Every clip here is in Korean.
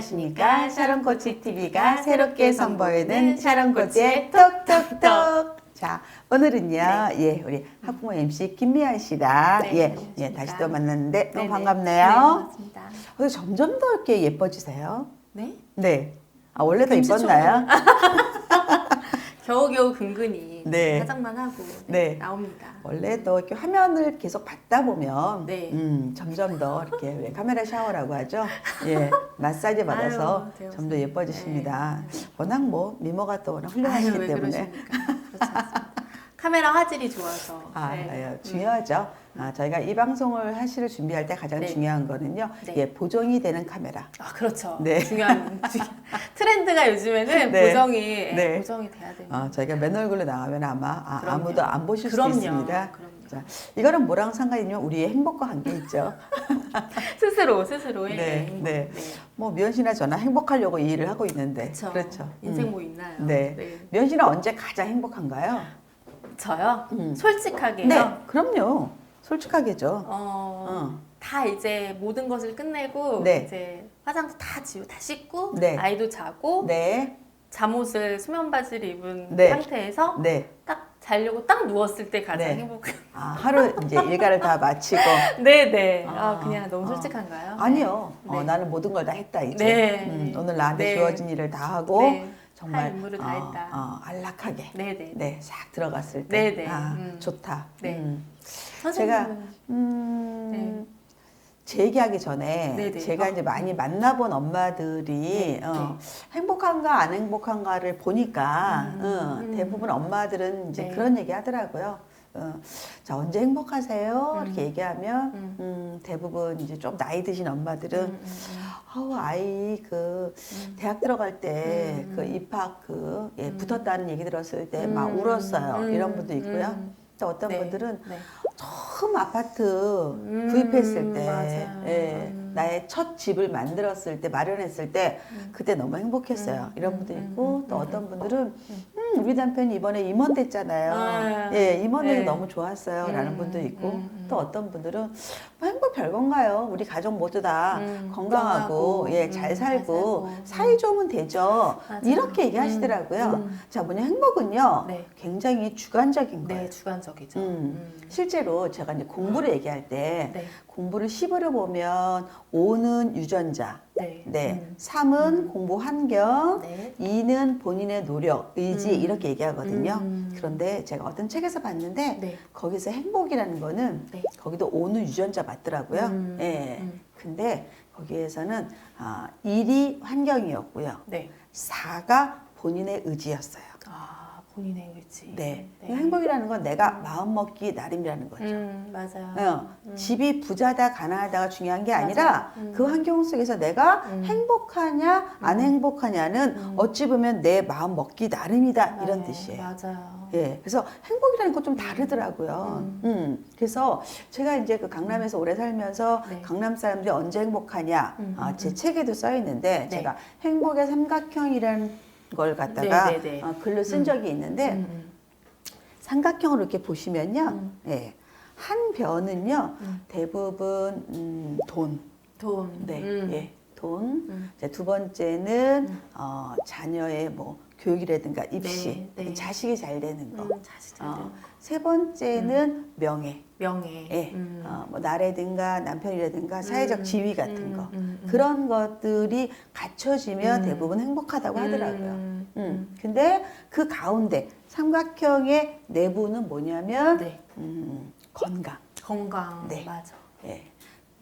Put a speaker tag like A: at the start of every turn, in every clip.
A: 안녕하십니까. 샤론코치 TV가 새롭게 선보이는 샤론코치의 톡톡톡. 자, 오늘은요, 예, 우리 학부모 MC 김미아 씨다.
B: 네,
A: 예. 예, 다시 또 만났는데 너무
B: 네네.
A: 반갑네요.
B: 네, 반갑습니다.
A: 어, 점점 더 이렇게 예뻐지세요.
B: 네?
A: 네. 아, 원래도
B: 금시
A: 이뻤나요?
B: 겨우겨우 근근히
A: 네.
B: 화장만 하고
A: 네.
B: 네, 나옵니다.
A: 원래 또 이렇게 화면을 계속 받다 보면
B: 네.
A: 음, 점점 더 이렇게 왜 카메라 샤워라고 하죠. 예, 마사지 받아서
B: 아유, 배웠어요.
A: 점더 예뻐지십니다. 워낙 뭐 미모가 또 워낙 훌륭하시기
B: 아유, 왜
A: 때문에
B: 그러십니까? 그렇지 않습니다. 카메라 화질이 좋아서.
A: 아,
B: 네.
A: 아유, 중요하죠. 아, 저희가 이 방송을 하시를 준비할 때 가장
B: 네.
A: 중요한 거는요.
B: 네.
A: 예, 보정이 되는 카메라.
B: 아, 그렇죠.
A: 네.
B: 중요한 중- 트렌드가 요즘에는
A: 네.
B: 보정이 예,
A: 네.
B: 보정이 돼야 됩니다.
A: 아, 저희가 맨 얼굴로 나오면 아마 아,
B: 그럼요.
A: 아무도 안 보실
B: 그럼요.
A: 수 있습니다.
B: 그럼요.
A: 자, 이거는 뭐랑 상관이 있냐면 우리의 행복과 관계 있죠.
B: 스스로 스스로의
A: 네,
B: 행복.
A: 네. 뭐 미연 씨나 저나 행복하려고 이 일을 하고 있는데
B: 그렇죠.
A: 그렇죠.
B: 인생
A: 음.
B: 뭐 있나요?
A: 네. 미연 씨는 언제 가장 행복한가요?
B: 저요?
A: 음.
B: 솔직하게요.
A: 네, 그럼요. 솔직하게죠.
B: 어,
A: 어.
B: 다 이제 모든 것을 끝내고
A: 네.
B: 이제 화장도 다 지우고 다 씻고
A: 네.
B: 아이도 자고
A: 네,
B: 잠옷을 수면 바지를 입은
A: 네.
B: 상태에서
A: 네.
B: 딱 자려고 딱 누웠을 때 가장
A: 네.
B: 행복해요.
A: 아, 하루 이제 일과를 다 마치고
B: 네네. 아,
A: 아,
B: 그냥 너무
A: 아.
B: 솔직한가요?
A: 아니요. 어,
B: 네.
A: 나는 모든 걸 다 했다 이제.
B: 네.
A: 음, 오늘 나한테
B: 네.
A: 주어진 일을 다 하고
B: 네.
A: 정말
B: 할 임무를 다
A: 어,
B: 했다.
A: 어, 안락하게
B: 네네.
A: 네, 싹 들어갔을 때
B: 네네.
A: 아,
B: 음.
A: 좋다.
B: 네.
A: 음.
B: 선생님은
A: 음, 제 얘기하기 전에
B: 네네.
A: 제가
B: 어.
A: 이제 많이 만나본 엄마들이
B: 네,
A: 어, 행복한가 안 행복한가를 보니까
B: 음,
A: 어,
B: 음.
A: 대부분 엄마들은 이제
B: 네.
A: 그런 얘기 하더라고요. 어, 자 언제 행복하세요?
B: 음.
A: 이렇게 얘기하면
B: 음.
A: 음, 대부분 이제 좀 나이 드신 엄마들은
B: 음, 음, 음.
A: 아우 아이 그
B: 음.
A: 대학 들어갈 때
B: 음.
A: 그 입학 그 예,
B: 음.
A: 붙었다는 얘기 들었을 때막
B: 음,
A: 울었어요.
B: 음,
A: 이런 분도 있고요.
B: 음.
A: 또 어떤
B: 네,
A: 분들은
B: 네.
A: 처음 아파트
B: 음,
A: 구입했을 때,
B: 맞아요.
A: 예,
B: 음.
A: 나의 첫 집을 만들었을 때, 마련했을 때,
B: 음.
A: 그때 너무 행복했어요.
B: 음,
A: 이런
B: 음,
A: 분도
B: 음,
A: 있고,
B: 음,
A: 또
B: 음,
A: 어떤 분들은, 음, 우리 남편이 이번에 임원 됐잖아요.
B: 아,
A: 예, 임원들이
B: 네.
A: 너무 좋았어요. 라는
B: 음,
A: 분도 있고,
B: 음, 음.
A: 또 어떤 분들은, 뭐 행복 별건가요? 우리 가족 모두 다
B: 음,
A: 건강하고,
B: 건강하고,
A: 예,
B: 음, 잘잘
A: 살고,
B: 살고,
A: 사이 좋으면 되죠.
B: 맞아요.
A: 이렇게 얘기하시더라고요.
B: 음,
A: 자, 뭐냐, 행복은요,
B: 네.
A: 굉장히 주관적인 거예요.
B: 네, 주관적이죠.
A: 음.
B: 음.
A: 실제로 제가 이제 공부를 얘기할 때
B: 네.
A: 공부를 10으로 보면 5는 유전자,
B: 네.
A: 네,
B: 음.
A: 3은 공부 환경,
B: 네.
A: 2는 본인의 노력, 의지
B: 음.
A: 이렇게 얘기하거든요.
B: 음.
A: 그런데 제가 어떤 책에서 봤는데
B: 네.
A: 거기서 행복이라는 거는
B: 네.
A: 거기도 5는 유전자 맞더라고요.
B: 음.
A: 예.
B: 음.
A: 근데 거기에서는 아, 1이 환경이었고요.
B: 네.
A: 4가 본인의 의지였어요.
B: 아, 본인의 의지.
A: 네. 행복이라는 건 내가 마음 먹기 나름이라는 거죠.
B: 음, 맞아요.
A: 어,
B: 음.
A: 집이 부자다 가난하다가 중요한 게. 아니라
B: 음.
A: 그 환경 속에서 내가
B: 음.
A: 행복하냐 안
B: 음.
A: 행복하냐는
B: 음.
A: 어찌 보면 내 마음 먹기 나름이다 이런
B: 네,
A: 뜻이에요.
B: 맞아요.
A: 예, 그래서 행복이라는 건 좀 다르더라고요.
B: 음.
A: 음. 그래서 제가 이제 그 강남에서 오래 살면서
B: 네.
A: 강남 사람들이 언제 행복하냐,
B: 음,
A: 아,
B: 음,
A: 제
B: 음.
A: 책에도 써 있는데
B: 네.
A: 제가 행복의 삼각형이라는 걸 갖다가
B: 네, 네, 네.
A: 어, 글로 쓴
B: 음.
A: 적이 있는데
B: 음, 음.
A: 삼각형으로 이렇게 보시면요,
B: 음.
A: 예, 한 변은요
B: 음.
A: 대부분 음, 돈,
B: 돈.
A: 네,
B: 음.
A: 예, 돈.
B: 음.
A: 이제 두 번째는
B: 음.
A: 어, 자녀의 뭐 교육이라든가 입시,
B: 네, 네.
A: 자식이 잘 되는 거.
B: 음, 자식 잘
A: 어,
B: 되는 거.
A: 세 번째는 명예,
B: 명예.
A: 예,
B: 음.
A: 어, 뭐 나라든가 남편이라든가 사회적
B: 음,
A: 지위 같은
B: 음,
A: 거.
B: 음, 음.
A: 그런 것들이 갖춰지면
B: 음.
A: 대부분 행복하다고 하더라고요.
B: 음,
A: 음. 근데 그 가운데 삼각형의 내부는 뭐냐면
B: 네.
A: 음, 건강.
B: 건강.
A: 네.
B: 맞아.
A: 예.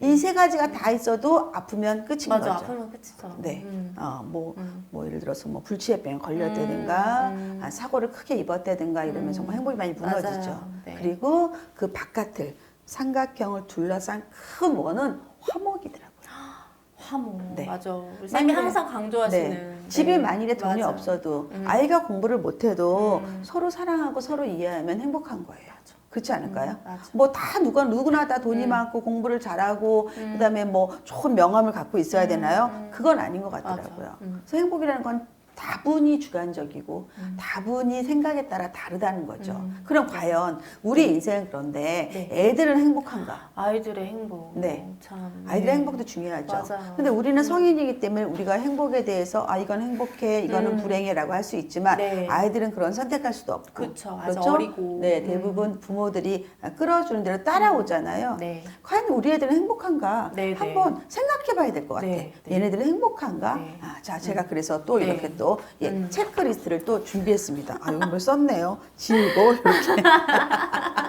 A: 이 세 가지가 다 있어도 아프면 끝인
B: 맞아.
A: 거죠.
B: 아프면 끝이죠.
A: 네.
B: 음.
A: 어, 뭐,
B: 음.
A: 뭐 예를 들어서 뭐 불치해병에 걸렸다든가
B: 음, 음.
A: 아, 사고를 크게 입었다든가 이러면
B: 음.
A: 정말 행복이 많이 무너지죠.
B: 네.
A: 그리고 그 바깥을 삼각형을 둘러싼 큰 원은 화목이더라고요.
B: 화모.
A: 네.
B: 맞아. 우리 쌤이 항상 강조하시는.
A: 네. 집에
B: 네.
A: 만일에 돈이
B: 맞아.
A: 없어도
B: 음.
A: 아이가 공부를 못해도
B: 음.
A: 서로 사랑하고 서로 이해하면 행복한 거예요. 그렇지 않을까요?
B: 음, 맞아.
A: 뭐다 누가 누구나 다 돈이
B: 음.
A: 많고 공부를 잘하고
B: 음.
A: 그다음에 뭐 좋은 명함을 갖고 있어야
B: 음,
A: 되나요?
B: 음.
A: 그건 아닌 것 같더라고요.
B: 음.
A: 그래서 행복이라는 건 다분히 주관적이고
B: 음.
A: 다분히 생각에 따라 다르다는 거죠.
B: 음.
A: 그럼 과연 우리 인생은 그런데
B: 네.
A: 애들은 행복한가?
B: 아이들의 행복.
A: 네.
B: 참.
A: 아이들의
B: 네.
A: 행복도 중요하죠.
B: 맞아요.
A: 근데 우리는 성인이기 때문에 우리가 행복에 대해서 아 이건 행복해, 이거는
B: 음.
A: 불행해라고 할 수 있지만
B: 네.
A: 아이들은 그런 선택할 수도 없고
B: 그쵸.
A: 그렇죠?
B: 어리고.
A: 네,
B: 음.
A: 대부분 부모들이 끌어주는 대로 따라오잖아요.
B: 네.
A: 과연 우리 애들은 행복한가?
B: 네, 네.
A: 한번 생각해 봐야 될 것 같아.
B: 네, 네.
A: 얘네들은 행복한가?
B: 네.
A: 아, 자, 제가 그래서 또
B: 네.
A: 이렇게 또 예,
B: 음.
A: 체크리스트를 또 준비했습니다. 아, 이걸 썼네요. 지우고 이렇게.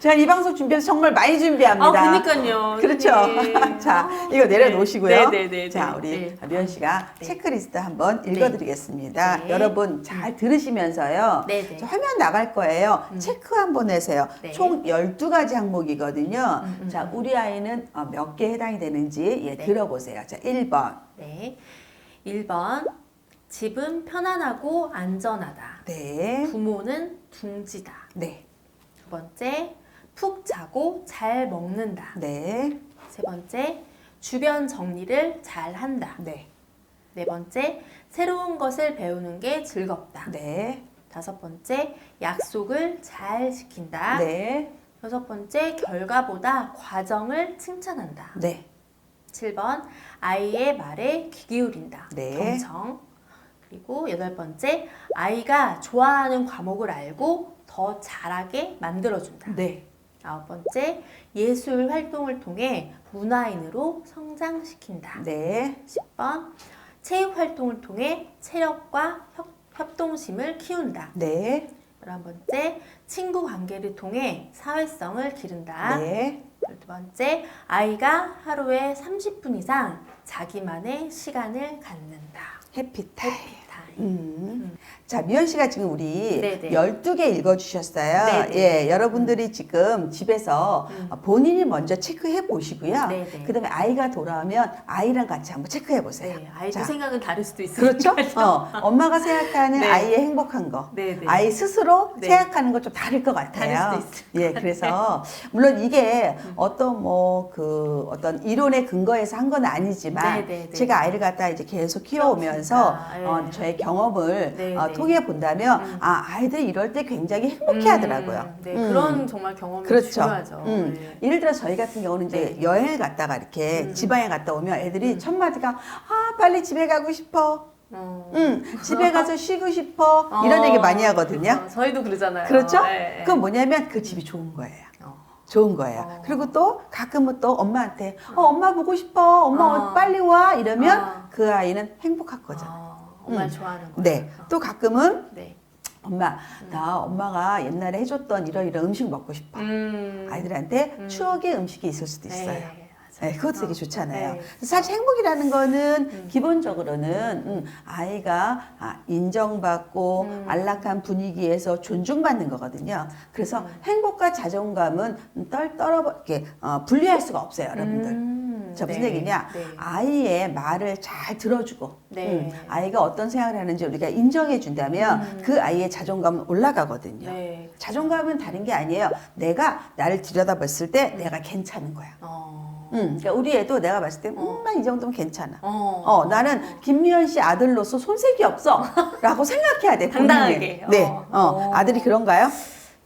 A: 제가 이 방송 준비해서 정말 많이
B: 아,
A: 준비합니다.
B: 그니까요.
A: 그렇죠.
B: 네.
A: 자,
B: 아,
A: 이거 내려놓으시고요.
B: 네, 네, 네,
A: 자,
B: 네,
A: 우리
B: 네.
A: 미연 씨가
B: 네.
A: 체크리스트 한번 읽어드리겠습니다.
B: 네.
A: 여러분 잘 들으시면서요.
B: 네, 네.
A: 저 화면 나갈 거예요.
B: 음.
A: 체크 한번 해세요.
B: 네.
A: 총 12가지 항목이거든요.
B: 음, 음,
A: 자,
B: 음.
A: 우리 아이는 어, 몇개 해당이 되는지 예,
B: 네.
A: 들어보세요. 자, 1번.
B: 네. 1번. 집은 편안하고 안전하다.
A: 네.
B: 부모는 둥지다.
A: 네.
B: 두 번째. 푹 자고 잘 먹는다.
A: 네.
B: 세 번째. 주변 정리를 잘 한다.
A: 네.
B: 네 번째. 새로운 것을 배우는 게 즐겁다.
A: 네.
B: 다섯 번째. 약속을 잘 지킨다.
A: 네.
B: 여섯 번째. 결과보다 과정을 칭찬한다.
A: 네.
B: 7번 아이의 말에 귀 기울인다.
A: 네.
B: 경청. 그리고 여덟 번째 아이가 좋아하는 과목을 알고 더 잘하게 만들어준다.
A: 네.
B: 아홉 번째 예술 활동을 통해 문화인으로 성장시킨다.
A: 네.
B: 10번 체육 활동을 통해 체력과 협, 협동심을 키운다.
A: 네.
B: 열한 번째 친구 관계를 통해 사회성을 기른다.
A: 네.
B: 열두 번째, 아이가 하루에 30분 이상 자기만의 시간을 갖는다.
A: 해피타임.
B: 해피타임.
A: 음. 자, 미연 씨가 지금 우리
B: 네네.
A: 12개 읽어주셨어요.
B: 네네.
A: 예, 여러분들이 지금 집에서
B: 음.
A: 본인이 먼저 체크해 보시고요.
B: 네네.
A: 그 다음에 아이가 돌아오면 아이랑 같이 한번 체크해 보세요.
B: 네, 아이도
A: 자,
B: 생각은 다를 수도 있어요.
A: 그렇죠? 어, 엄마가 생각하는
B: 네.
A: 아이의 행복한 거.
B: 네네.
A: 아이 스스로
B: 네.
A: 생각하는 것좀 다를 것 같아요.
B: 다를 수도 있을
A: 예, 그래서 물론 이게 어떤 뭐 그 어떤 이론의 근거에서 한 건 아니지만
B: 네, 네, 네.
A: 제가 아이를 갖다 이제 계속 키워오면서 어,
B: 예.
A: 저의 경험을
B: 네,
A: 어,
B: 네.
A: 통해 본다면
B: 음.
A: 아 아이들이 이럴 때 굉장히 행복해하더라고요.
B: 음, 네,
A: 음.
B: 그런 정말 경험이
A: 그렇죠.
B: 중요하죠.
A: 음.
B: 네.
A: 예를 들어 저희 같은 경우는 이제
B: 네.
A: 여행을 갔다가 이렇게
B: 음.
A: 지방에 갔다 오면 애들이
B: 음.
A: 첫 마디가 아 빨리 집에 가고 싶어.
B: 어.
A: 응, 집에 가서 쉬고 싶어. 이런
B: 어,
A: 얘기 많이 하거든요.
B: 그렇죠. 저희도 그러잖아요.
A: 그렇죠?
B: 네, 네.
A: 그건 뭐냐면 그 집이 좋은 거예요.
B: 어.
A: 좋은 거예요.
B: 어.
A: 그리고 또 가끔은 또 엄마한테 어, 엄마 보고 싶어. 엄마
B: 어.
A: 빨리 와. 이러면
B: 어.
A: 그 아이는 행복할 거죠.
B: 어, 정말
A: 음.
B: 좋아하는 거예요.
A: 네.
B: 어.
A: 또 가끔은
B: 네.
A: 엄마, 나 엄마가 옛날에 해줬던 이런 이런 음식 먹고 싶어.
B: 음.
A: 아이들한테
B: 음.
A: 추억의 음식이 있을 수도
B: 네,
A: 있어요.
B: 맞아요.
A: 네, 그것도 되게
B: 어.
A: 좋잖아요.
B: 네.
A: 사실 행복이라는 거는
B: 음.
A: 기본적으로는 음, 아이가 아, 인정받고
B: 음.
A: 안락한 분위기에서 존중받는 거거든요. 그래서
B: 음.
A: 행복과 자존감은 떨 떨어 이렇게 어, 분리할 수가 없어요, 여러분들.
B: 음,
A: 자 무슨
B: 네,
A: 얘기냐?
B: 네.
A: 아이의 말을 잘 들어주고
B: 네.
A: 음, 아이가 어떤 생각을 하는지 우리가 인정해 준다면
B: 음.
A: 그 아이의 자존감은 올라가거든요.
B: 네.
A: 자존감은 다른 게 아니에요. 내가 나를 들여다봤을 때
B: 음.
A: 내가 괜찮은 거야.
B: 어.
A: 음, 그러니까 우리 애도 내가 봤을 때,
B: 어.
A: 음, 난이 정도면 괜찮아.
B: 어.
A: 어, 나는 김미연 씨 아들로서 손색이 없어. 라고 생각해야 돼.
B: 당당하게.
A: 네.
B: 어.
A: 어,
B: 어.
A: 아들이 그런가요?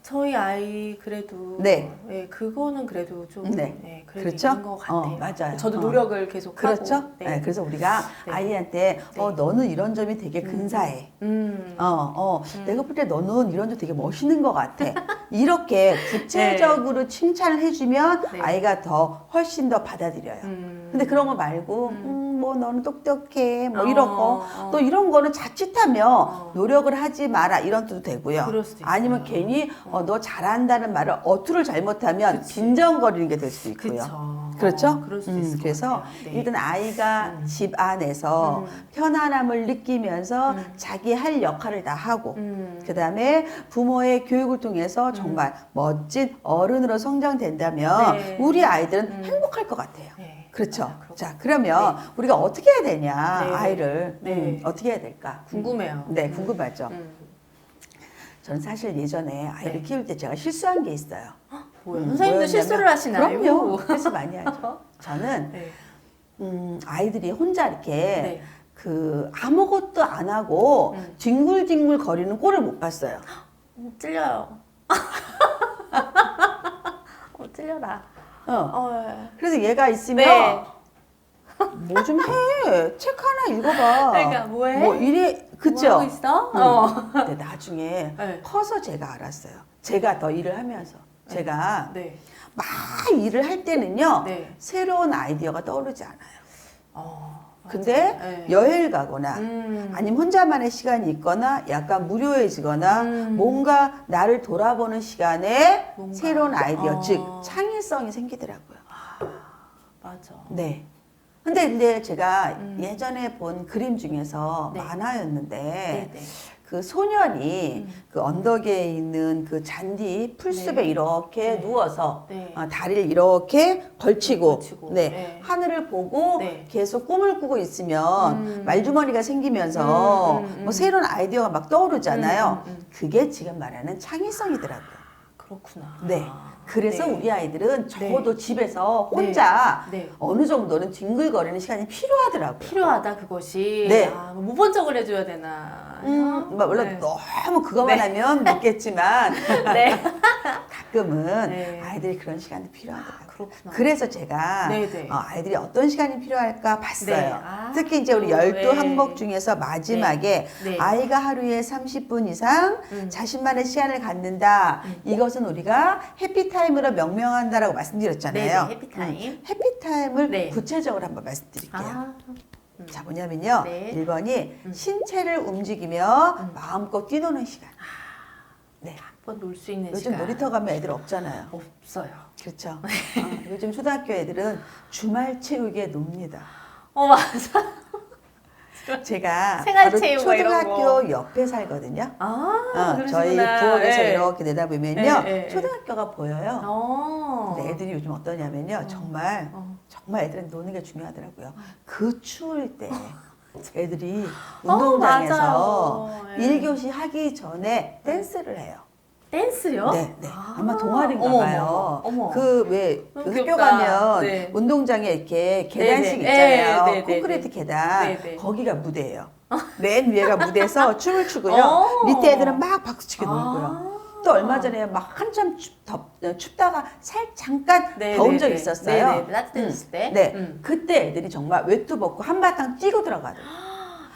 B: 저희 아이 그래도
A: 네.
B: 네, 그거는 그래도 좀
A: 네.
B: 네, 그래도
A: 그렇죠?
B: 있는 것 같아요.
A: 어, 맞아요.
B: 저도
A: 어.
B: 노력을 계속
A: 그렇죠?
B: 하고.
A: 네. 그래서 우리가
B: 네.
A: 아이한테, 어,
B: 네.
A: 너는 이런 점이 되게
B: 음.
A: 근사해.
B: 음.
A: 어, 어,
B: 음.
A: 내가 볼 때 너는 이런 점 되게 멋있는 것 같아. 이렇게 구체적으로 칭찬을 해주면
B: 네.
A: 아이가 더 훨씬 더 받아들여요.
B: 음.
A: 근데 그런 거 말고,
B: 음.
A: 음, 뭐 너는 똑똑해, 뭐
B: 어,
A: 이런 거.
B: 어.
A: 또 이런 거는 자칫하면
B: 어.
A: 노력을 하지 마라 이런 뜻도 되고요.
B: 그럴 수도 있어요.
A: 아니면 괜히 어, 너 잘한다는 말을 어투를 잘못하면
B: 그치.
A: 빈정거리는 게 될 수도 있고요.
B: 그쵸.
A: 그렇죠?
B: 어, 그럴 수도
A: 음,
B: 있을 것
A: 그래서
B: 같아요. 네.
A: 일단 아이가
B: 음.
A: 집 안에서
B: 음.
A: 편안함을 느끼면서
B: 음.
A: 자기 할 역할을 다 하고
B: 음.
A: 그 다음에 부모의 교육을 통해서 정말 멋진 어른으로 성장된다면
B: 네.
A: 우리 아이들은
B: 음.
A: 행복할 것 같아요.
B: 네.
A: 그렇죠.
B: 그렇고.
A: 자, 그러면 우리가 어떻게 해야 되냐,
B: 네.
A: 아이를.
B: 네.
A: 음, 어떻게 해야 될까?
B: 궁금해요.
A: 네,
B: 음.
A: 궁금하죠.
B: 음.
A: 저는 사실 예전에 아이를
B: 네.
A: 키울 때 제가 실수한 게 있어요.
B: 뭐요?
A: 음,
B: 선생님도 실수를 하시나요?
A: 그럼요. 실수 많이 하죠. 저는
B: 네.
A: 음, 아이들이 혼자 이렇게
B: 네.
A: 그 아무것도 안 하고
B: 음.
A: 뒹굴뒹굴 거리는 꼴을 못 봤어요.
B: 어, 찔려요. 어, 찔려라.
A: 어.
B: 어,
A: 그래서 얘가 있으면
B: 네.
A: 뭐 좀 해. 책 하나 읽어봐.
B: 그러니까 뭐해?
A: 뭐 이래
B: 뭐
A: 그죠?
B: 하고 있어?
A: 응.
B: 어.
A: 근데 나중에
B: 네.
A: 커서 제가 알았어요. 제가 더 일을 하면서 제가
B: 네.
A: 막 일을 할 때는요
B: 네.
A: 새로운 아이디어가 떠오르지 않아요.
B: 어.
A: 근데
B: 네.
A: 여행을 가거나
B: 음.
A: 아니면 혼자만의 시간이 있거나 약간 무료해지거나
B: 음.
A: 뭔가 나를 돌아보는 시간에
B: 뭔가.
A: 새로운 아이디어
B: 어.
A: 즉 창의성이 생기더라고요.
B: 맞아.
A: 네. 근데 근데 제가
B: 음.
A: 예전에 본 그림 중에서
B: 네.
A: 만화였는데
B: 네, 네.
A: 그 소년이
B: 음.
A: 그 언덕에 있는 그 잔디 풀숲에
B: 네.
A: 이렇게
B: 네.
A: 누워서
B: 네.
A: 어, 다리를 이렇게 걸치고,
B: 걸치고,
A: 네.
B: 네.
A: 하늘을 보고
B: 네.
A: 계속 꿈을 꾸고 있으면
B: 음.
A: 말주머니가 생기면서
B: 음, 음, 음.
A: 뭐 새로운 아이디어가 막 떠오르잖아요.
B: 음, 음, 음.
A: 그게 지금 말하는 창의성이더라고요.
B: 그렇구나.
A: 네. 그래서
B: 네.
A: 우리 아이들은 적어도 집에서
B: 네.
A: 혼자
B: 네.
A: 어느 정도는 뒹굴거리는 시간이 필요하더라고요.
B: 필요하다 그것이.
A: 네.
B: 아, 뭐 무번쩍을 해줘야 되나.
A: 음, 뭐 물론
B: 네.
A: 너무 그것만
B: 네.
A: 하면 먹겠지만
B: 네.
A: 가끔은
B: 네.
A: 아이들이 그런 시간이 필요하더라고요.
B: 그렇구나.
A: 그래서 제가
B: 네, 네.
A: 어, 아이들이 어떤 시간이 필요할까 봤어요.
B: 네. 아,
A: 특히 이제 우리
B: 또,
A: 열두
B: 네.
A: 항목 중에서 마지막에
B: 네.
A: 아이가 하루에 30분 이상
B: 음.
A: 자신만의 시간을 갖는다.
B: 음.
A: 이것은 우리가 해피타임으로 명명한다라고 말씀드렸잖아요.
B: 네, 네, 해피타임.
A: 음, 해피타임을
B: 네.
A: 구체적으로 한번 말씀드릴게요.
B: 아. 음.
A: 자, 뭐냐면요.
B: 네.
A: 1번이
B: 음.
A: 신체를 움직이며
B: 음.
A: 마음껏 뛰노는 시간. 네.
B: 한번 놀 수 있는
A: 요즘
B: 시간.
A: 놀이터 가면 애들 없잖아요.
B: 없어요.
A: 그렇죠. 어, 요즘 초등학교 애들은 주말 체육에 놉니다.
B: 어 맞아.
A: 제가
B: 생활체육
A: 바로
B: 뭐 이런
A: 초등학교 옆에 살거든요.
B: 아
A: 어, 저희
B: 그러시구나.
A: 부엌에서
B: 네.
A: 이렇게 내다보면요.
B: 네, 네, 네.
A: 초등학교가 보여요.
B: 어.
A: 근데 애들이 요즘 어떠냐면요. 정말
B: 어.
A: 정말 애들은 노는 게 중요하더라고요. 그 추울 때 애들이
B: 어,
A: 운동장에서
B: 맞아요. 네.
A: 1교시 하기 전에 댄스를 해요.
B: 댄스요?
A: 네, 네.
B: 아.
A: 아마 동아리인가
B: 어머,
A: 봐요.
B: 어머, 어머.
A: 그왜그
B: 너무
A: 학교
B: 귀엽다.
A: 가면
B: 네.
A: 운동장에 이렇게 계단식
B: 네, 네.
A: 있잖아요.
B: 네, 네,
A: 콘크리트
B: 네.
A: 계단.
B: 네, 네.
A: 거기가 무대예요. 맨 위에가 무대에서 춤을 추고요.
B: 어.
A: 밑에 애들은 막 박수치게 놀고요.
B: 아.
A: 또 얼마 전에 막 한참 춥, 덥, 춥다가 살 잠깐
B: 네,
A: 더운
B: 네,
A: 적
B: 네.
A: 있었어요.
B: 네, 네. 따뜻해졌을 때.
A: 네.
B: 음.
A: 그때 애들이 정말 외투 벗고 한바탕 뛰고 들어가더라고요.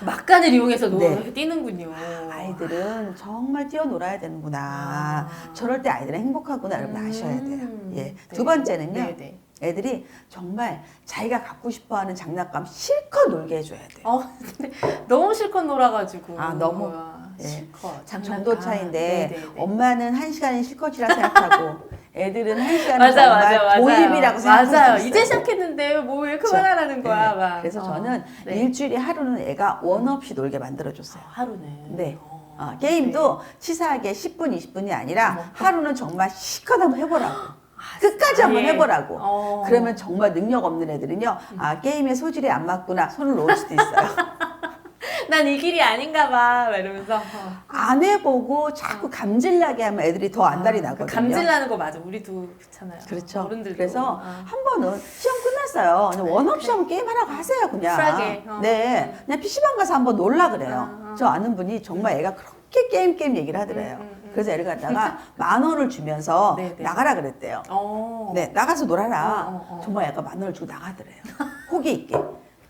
B: 막간을 이용해서 노
A: 네.
B: 뛰는군요.
A: 아이들은 정말 뛰어놀아야 되는구나.
B: 아.
A: 저럴 때 아이들은 행복하구나 여러분
B: 음.
A: 아셔야 돼요. 예.
B: 네.
A: 두 번째는요.
B: 네, 네.
A: 애들이 정말 자기가 갖고 싶어 하는 장난감 실컷 놀게 해줘야 돼요.
B: 어, 근데 너무 실컷 놀아가지고.
A: 아, 너무.
B: 와,
A: 예.
B: 실컷.
A: 참
B: 장난감.
A: 정도 차인데
B: 네.
A: 엄마는 한 시간이 실컷이라 생각하고 애들은 한 시간은
B: 맞아, 맞아, 맞아.
A: 도입이라고 생각하고
B: 맞아요.
A: 있어요.
B: 이제 시작했는데 뭐왜
A: 그렇죠.
B: 그만하라는 거야,
A: 네.
B: 막.
A: 그래서
B: 어.
A: 저는
B: 네.
A: 일주일에 하루는 애가 원 없이 놀게 만들어줬어요.
B: 하루는.
A: 네.
B: 어.
A: 어, 게임도 치사하게 10분, 20분이 아니라
B: 어머.
A: 하루는 정말 실컷 한번 해보라고.
B: 아,
A: 끝까지 한번. 해보라고.
B: 어.
A: 그러면 정말 능력 없는 애들은요, 아, 게임의 소질이 안 맞구나, 손을 놓을 수도 있어요.
B: 난 이 길이 아닌가 봐. 막 이러면서. 어.
A: 안 해보고 자꾸 감질나게 하면 애들이 더 안달이
B: 아,
A: 나거든요.
B: 그 감질 나는 거 맞아. 우리도 그렇잖아요.
A: 그렇죠.
B: 어른들도.
A: 그래서
B: 아.
A: 한 번은 시험 끝났어요. 그냥 원 없이 한번 게임 하라고 하세요, 그냥.
B: 쿨하게, 어.
A: 네. 그냥 PC방 가서 한번 놀라 그래요.
B: 아, 아.
A: 저 아는 분이 정말 애가 그렇게 게임, 게임 얘기를 하더래요.
B: 음, 음, 음.
A: 그래서 애를 갖다가 만 원을 주면서
B: 네, 네.
A: 나가라 그랬대요.
B: 어.
A: 네, 나가서 놀아라.
B: 어, 어, 어.
A: 정말 애가 만 원을 주고 나가더래요. 호기 있게.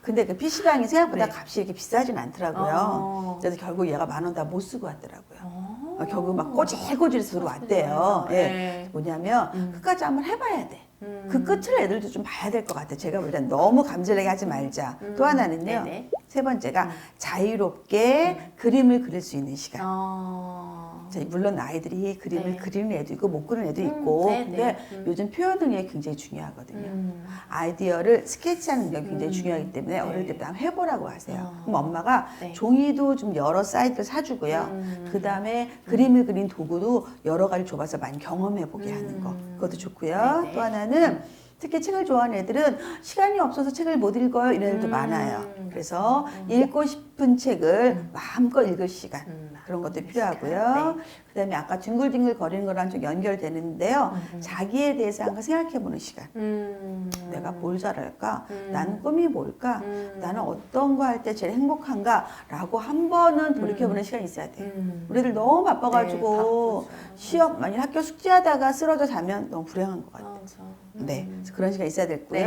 A: 근데 그 PC방이 생각보다
B: 네.
A: 값이 이렇게 비싸진 않더라고요.
B: 어.
A: 그래서 결국 얘가 만 원 다 못 쓰고 왔더라고요.
B: 어.
A: 어, 결국 막 꼬질꼬질 쓰러 왔대요. 예.
B: 네.
A: 뭐냐면
B: 음.
A: 끝까지 한번 해봐야 돼.
B: 음.
A: 그 끝을 애들도 좀 봐야 될 것 같아. 제가 볼땐 너무 감질나게 하지 말자.
B: 음.
A: 또 하나는요.
B: 네네.
A: 세 번째가
B: 음.
A: 자유롭게 그림을 그릴 수 있는 시간.
B: 어.
A: 자, 물론 아이들이 그림을
B: 네.
A: 그리는 애도 있고 못 그리는 애도
B: 음,
A: 있고
B: 네,
A: 근데
B: 네. 음.
A: 요즘 표현 능력이 굉장히 중요하거든요.
B: 음.
A: 아이디어를 스케치하는 능력이 굉장히
B: 음.
A: 중요하기 때문에
B: 네.
A: 어릴 때부터 한번 해보라고 하세요.
B: 어.
A: 그럼 엄마가
B: 네.
A: 종이도 좀 여러 사이즈를 사주고요.
B: 음.
A: 그 다음에 그림을 그린 도구도 여러 가지 줘봐서 많이 경험해보게 하는 거.
B: 음.
A: 그것도 좋고요.
B: 네네.
A: 또 하나는 특히 책을 좋아하는 애들은 시간이 없어서 책을 못 읽어요. 이런 애들도
B: 음.
A: 많아요. 그래서
B: 음.
A: 읽고 싶은 책을 마음껏 읽을 시간.
B: 음,
A: 그런 것도
B: 공유
A: 필요하고요.
B: 시간.
A: 그다음에 아까 뒹굴뒹굴 거리는 거랑 좀 연결되는데요.
B: 음, 음.
A: 자기에 대해서 한번 생각해보는 시간.
B: 음.
A: 내가 뭘 잘할까?
B: 음.
A: 나는 꿈이 뭘까?
B: 음.
A: 나는 어떤 거 할 때 제일 행복한가? 라고 한 번은 돌이켜보는
B: 음.
A: 시간이 있어야 돼요.
B: 음.
A: 우리들 너무
B: 네,
A: 바빠가지고
B: 바쁘죠.
A: 시험, 만약 학교 숙제하다가 쓰러져 자면 너무 불행한 것 같아요.
B: 맞아.
A: 네,
B: 음.
A: 그래서 그런 시간 있어야
B: 네,
A: 됐고요.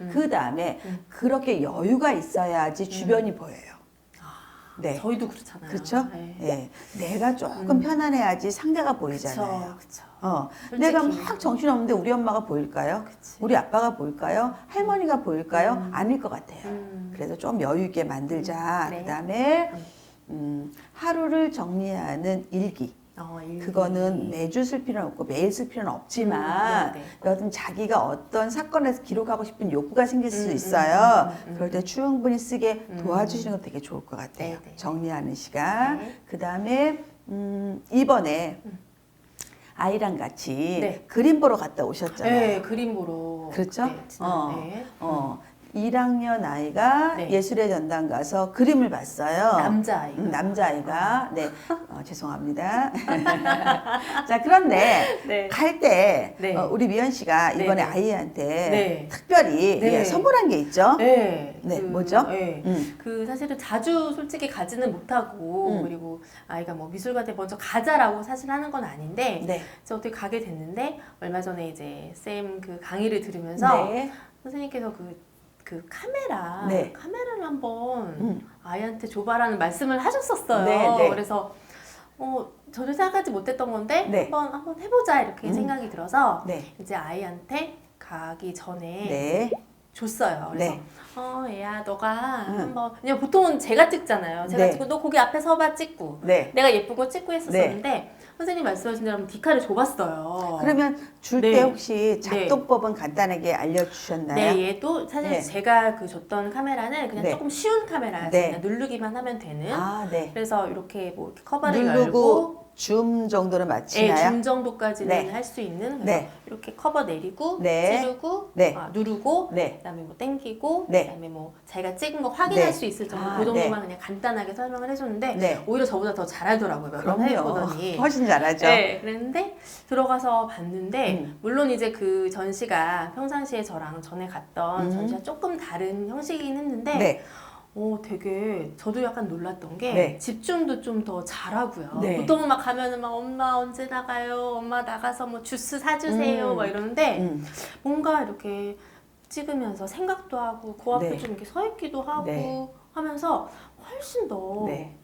B: 네. 음.
A: 그 다음에
B: 음.
A: 그렇게 여유가 있어야지 주변이 보여요. 네,
B: 저희도 그렇잖아요.
A: 그렇죠?
B: 네.
A: 네, 내가 조금
B: 음.
A: 편안해야지 상대가 보이잖아요.
B: 그쵸.
A: 어,
B: 솔직히.
A: 내가 막 정신 없는데 우리 엄마가 보일까요?
B: 그치.
A: 우리 아빠가 보일까요? 할머니가 보일까요?
B: 음.
A: 아닐 것 같아요.
B: 음.
A: 그래서 좀 여유 있게 만들자.
B: 네.
A: 그다음에
B: 음.
A: 음, 하루를 정리하는 일기.
B: 어.
A: 그거는 매주 쓸 필요는 없고 매일 쓸 필요는 없지만
B: 음, 네,
A: 여튼 자기가 어떤 사건에서 기록하고 싶은 욕구가 생길 수
B: 음,
A: 있어요.
B: 음, 음, 음,
A: 그럴 때 충분히 쓰게
B: 음.
A: 도와주시는 거 되게 좋을 것 같아요.
B: 네, 네.
A: 정리하는 시간.
B: 네.
A: 그 다음에 음, 이번에
B: 음.
A: 아이랑 같이
B: 네.
A: 그림 보러 갔다 오셨잖아요.
B: 네, 그림 보러.
A: 그렇죠?
B: 네, 지난해.
A: 어, 1학년 아이가
B: 네.
A: 예술의 전당 가서 그림을 봤어요.
B: 남자아이가.
A: 음, 남자아이가. 네. 어, 죄송합니다. 자, 그런데
B: 네.
A: 갈때
B: 네.
A: 어, 우리 미연 씨가
B: 네,
A: 이번에
B: 네.
A: 아이한테
B: 네.
A: 특별히
B: 네.
A: 예, 선물한 게 있죠?
B: 네.
A: 네, 뭐죠?
B: 네.
A: 음.
B: 그 사실은 자주 솔직히 가지는 못하고
A: 음.
B: 그리고 아이가 뭐 미술관에 먼저 가자라고 사실 하는 건 아닌데
A: 네.
B: 그래서 어떻게 가게 됐는데 얼마 전에 이제 쌤 그 강의를 들으면서
A: 네.
B: 선생님께서 그, 그 카메라
A: 네.
B: 카메라를 한번
A: 음.
B: 아이한테 줘봐라는 말씀을 하셨었어요.
A: 네, 네.
B: 그래서 어 전혀 생각하지 못했던 건데
A: 네.
B: 한번 한번 해보자 이렇게
A: 음.
B: 생각이 들어서
A: 네.
B: 이제 아이한테 가기 전에
A: 네.
B: 줬어요. 그래서
A: 네.
B: 어 얘야 너가
A: 음.
B: 한번 그냥 보통은 제가 찍잖아요. 제가
A: 네.
B: 찍고 너 거기 앞에 서봐 찍고
A: 네.
B: 내가 예쁜 거 찍고 했었었는데 선생님 말씀하신 대로 디카를 줘봤어요.
A: 그러면 줄 때
B: 네.
A: 혹시 작동법은 간단하게 알려주셨나요?
B: 네, 얘도 사실
A: 네.
B: 제가 그 줬던 카메라는 그냥
A: 네.
B: 조금 쉬운 카메라였어요.
A: 네.
B: 그냥 누르기만 하면 되는.
A: 아, 네.
B: 그래서 이렇게 뭐 이렇게 커버를 열고
A: 누르고 줌 정도는
B: 네,
A: 맞히나요?
B: 줌 정도까지는
A: 네.
B: 할 수 있는 그래서
A: 네.
B: 이렇게 커버 내리고
A: 네.
B: 찌르고
A: 네.
B: 아, 누르고
A: 네.
B: 그다음에 뭐 땡기고
A: 네.
B: 그다음에 뭐 자기가 찍은 거 확인할
A: 네.
B: 수 있을 정도
A: 아,
B: 그 정도만 그냥 간단하게 설명을 해줬는데
A: 네.
B: 오히려 저보다 더 잘하더라고요. 몇번. 해보더니
A: 훨씬 잘하죠.
B: 네, 그랬는데 들어가서 봤는데
A: 음.
B: 물론 이제 그 전시가 평상시에 저랑 전에 갔던
A: 음.
B: 전시와 조금 다른 형식이긴 했는데
A: 네.
B: 어, 되게 저도 약간 놀랐던 게
A: 네.
B: 집중도 좀 더 잘하고요.
A: 네.
B: 보통은 막 가면은 막 엄마 언제 나가요? 엄마 나가서 뭐 주스 사주세요?
A: 음.
B: 막 이러는데
A: 음.
B: 뭔가 이렇게 찍으면서 생각도 하고 그 앞에
A: 네.
B: 좀 이렇게 서 있기도 하고
A: 네.
B: 하면서 훨씬 더
A: 네.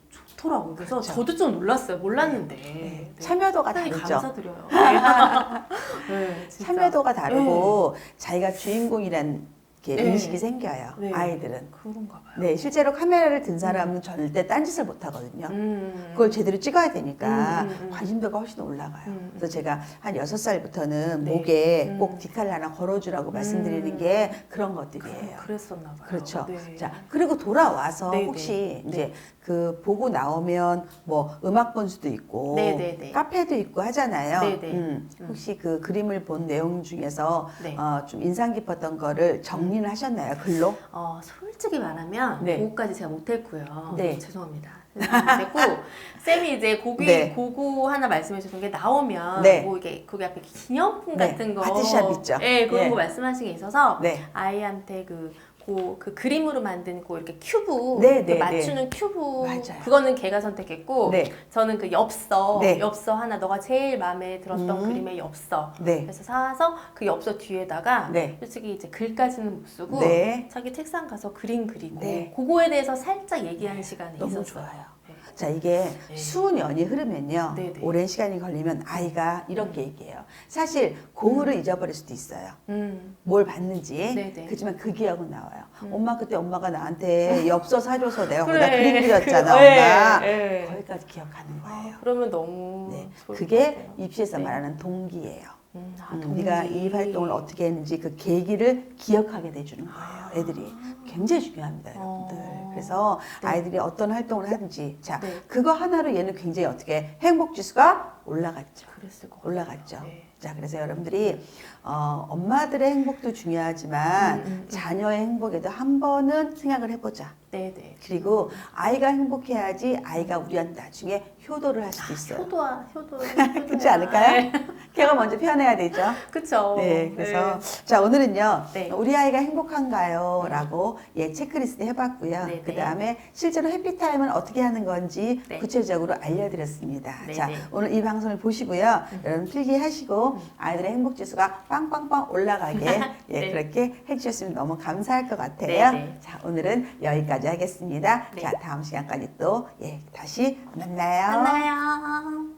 B: 좋더라고요. 그래서
A: 그렇죠.
B: 저도 좀 놀랐어요. 몰랐는데.
A: 네.
B: 네.
A: 참여도가 다르죠.
B: 감사드려요. 네.
A: 참여도가 다르고 자기가 주인공이란 게
B: 네.
A: 인식이 생겨요.
B: 네.
A: 아이들은.
B: 그런가 봐요.
A: 네, 실제로 카메라를 든 사람은 절대 딴짓을 못 하거든요.
B: 음.
A: 그걸 제대로 찍어야 되니까
B: 음, 음, 음.
A: 관심도가 훨씬 올라가요.
B: 음,
A: 그래서 제가 한 여섯 살부터는
B: 네.
A: 목에
B: 음.
A: 꼭 디칼 하나 걸어주라고 말씀드리는
B: 음.
A: 게 그런 것들이에요.
B: 그, 그랬었나 봐요.
A: 그렇죠.
B: 네.
A: 자, 그리고 돌아와서
B: 네,
A: 혹시
B: 네.
A: 이제 그 보고 나오면 뭐 음악 본수도 있고
B: 네, 네, 네.
A: 카페도 있고 하잖아요.
B: 네, 네.
A: 음,
B: 음.
A: 혹시 그 그림을 본 내용 중에서
B: 네.
A: 어, 좀 인상 깊었던 거를 정리 를 하셨나요? 글로?
B: 어, 솔직히 말하면
A: 네.
B: 그거까지 제가 못했고요.
A: 네.
B: 죄송합니다. 못했고 쌤이 이제 고기
A: 네.
B: 고거 하나 말씀해 주신 게 나오면
A: 네.
B: 뭐 이게 거기 앞에 기념품
A: 네.
B: 같은 거
A: 아트샵 있죠.
B: 네 그런
A: 예.
B: 거 말씀하신 게 있어서
A: 네.
B: 아이한테 그, 그, 그 그림으로 만든 그 이렇게 큐브
A: 네,
B: 그
A: 네,
B: 맞추는 큐브
A: 맞아요.
B: 그거는 걔가 선택했고
A: 네.
B: 저는 그 엽서
A: 네.
B: 엽서 하나 너가 제일 마음에 들었던
A: 음.
B: 그림의 엽서
A: 네.
B: 그래서 사서 그 엽서 뒤에다가
A: 네.
B: 솔직히 이제 글까지는 못 쓰고
A: 네.
B: 자기 책상 가서 그림 그리고
A: 네.
B: 그거에 대해서 살짝 얘기하는 시간이
A: 너무
B: 있었어요.
A: 좋아요.
B: 네.
A: 자, 이게
B: 네.
A: 수년이 흐르면요.
B: 네, 네.
A: 오랜 시간이 걸리면 아이가 이렇게 얘기해요. 사실 고흐를 잊어버릴 수도 있어요.
B: 음.
A: 뭘 봤는지.
B: 네, 네.
A: 그렇지만 그 기억은 나와요.
B: 음.
A: 엄마 그때 엄마가 나한테 엽서 사줘서 내가
B: 그래.
A: 거기다 그림 그렸잖아,
B: 그-
A: 엄마.
B: 네, 네.
A: 거기까지 기억하는 거예요.
B: 아, 그러면 너무
A: 네. 그게. 입시에서
B: 네.
A: 말하는 동기예요.
B: 음, 아,
A: 음. 네가 이 활동을 어떻게 했는지 그 계기를 기억하게 돼주는 거예요. 애들이 굉장히 중요합니다, 여러분들.
B: 어.
A: 그래서
B: 네.
A: 아이들이 어떤 활동을 하든지 자
B: 네.
A: 그거 하나로 얘는 굉장히 어떻게 행복 지수가 올라갔죠.
B: 그랬을 것 같아요.
A: 올라갔죠.
B: 네.
A: 자, 그래서 여러분들이 어, 엄마들의 행복도 중요하지만
B: 음, 음, 음.
A: 자녀의 행복에도 한 번은 생각을 해보자.
B: 네네.
A: 그리고 아이가 행복해야지 아이가 우리한테 나중에 효도를 할 수도 있어요.
B: 효도와 효도. 효도야.
A: 그렇지 않을까요? 걔가 먼저 표현해야 되죠.
B: 그쵸.
A: 네, 그래서 자 오늘은요
B: 네.
A: 우리 아이가 행복한가요?라고 예 체크리스트 해봤고요.
B: 네, 네.
A: 그 다음에 실제로 해피타임은 어떻게 하는 건지
B: 네.
A: 구체적으로 알려드렸습니다.
B: 네,
A: 자
B: 네.
A: 오늘 이 방송을 보시고요, 여러분 필기하시고 아이들의 행복 지수가 빵빵빵 올라가게 예
B: 네.
A: 그렇게 해주셨으면 너무 감사할 것 같아요.
B: 네, 네.
A: 자 오늘은 여기까지 하겠습니다.
B: 네.
A: 자 다음 시간까지 또 예 다시 만나요.
B: 만나요.